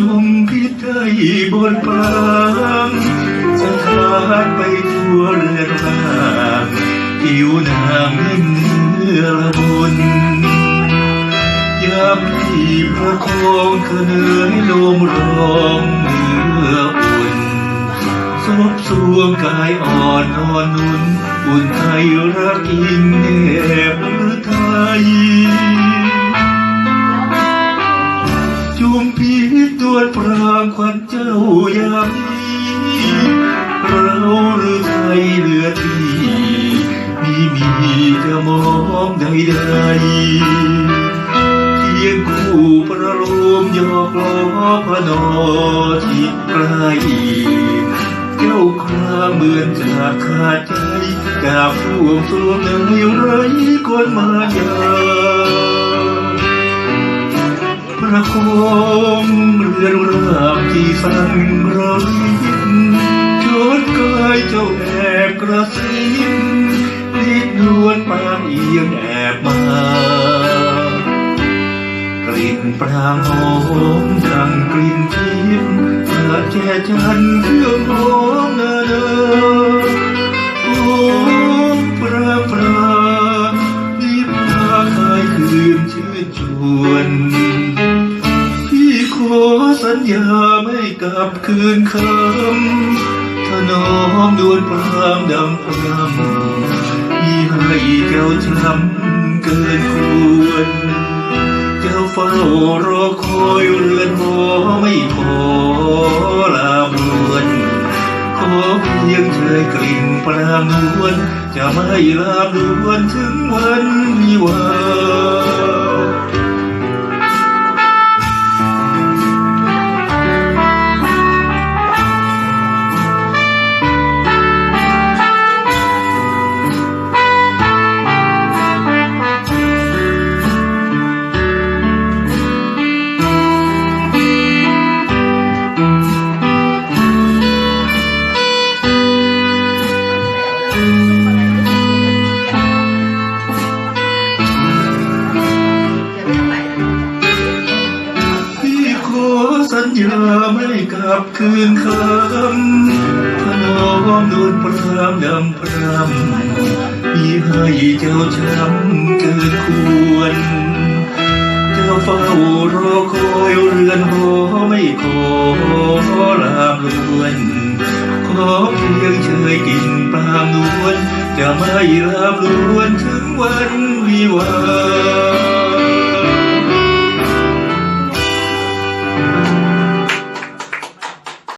ฝังรอยจุมพิษไทยบนปางสถานไปทั่วเรือนร่างผิวนางนิ่มเนื้อละมุนยามที่ประคองเธอเนื้อลมร้องเนื้ออุ่นซบสวงกายอ่อนนอนนุ่นอุ่นไทยรักอิงแนบหรือไทย วจปรางควันเจ้ายามนี้เราหรือไทยเหลือที่มีมีจะมองใดใดๆเพียงคู่ประโลมยอกล้อพระนอที่ใกล้เจ้าคราเหมือนจะขาดใจจากผู้สวมในไรคนมายาประคอง อนรามที่สั่นระรินจดกายเจ้าแอบกระซิบรีบนวลปานเอียงแอบมากลิ่นปรางหอมดังกลิ่นทิพย์เมื่อแช่จันเครื่องหอมนานาหอมปรางปรางนิพพาคายคืนชื่นชวน สัญญาไม่กลับคืนคำถ้าน้อมดวนปรางดังพรำพี่ให้เจ้าช้ำเกินควรเจ้าเฝ้ารอคอยเรือนหอไม่ขอลาบวนขอเพียงเชยกลิ่นปรางนวลจะไม่ลาบวนถึงวัน สัญญาไม่กลับคืนคำถ้าน้อมนวลปรามดำพรำพี่ให้เจ้าช้ำเกินควร เจ้าเฝ้ารอคอยเรือนหอไม่ขอลาบลวนขอเพียงเชยกินปรามนวลจะไม่ลาบลวนถึงวันวิวา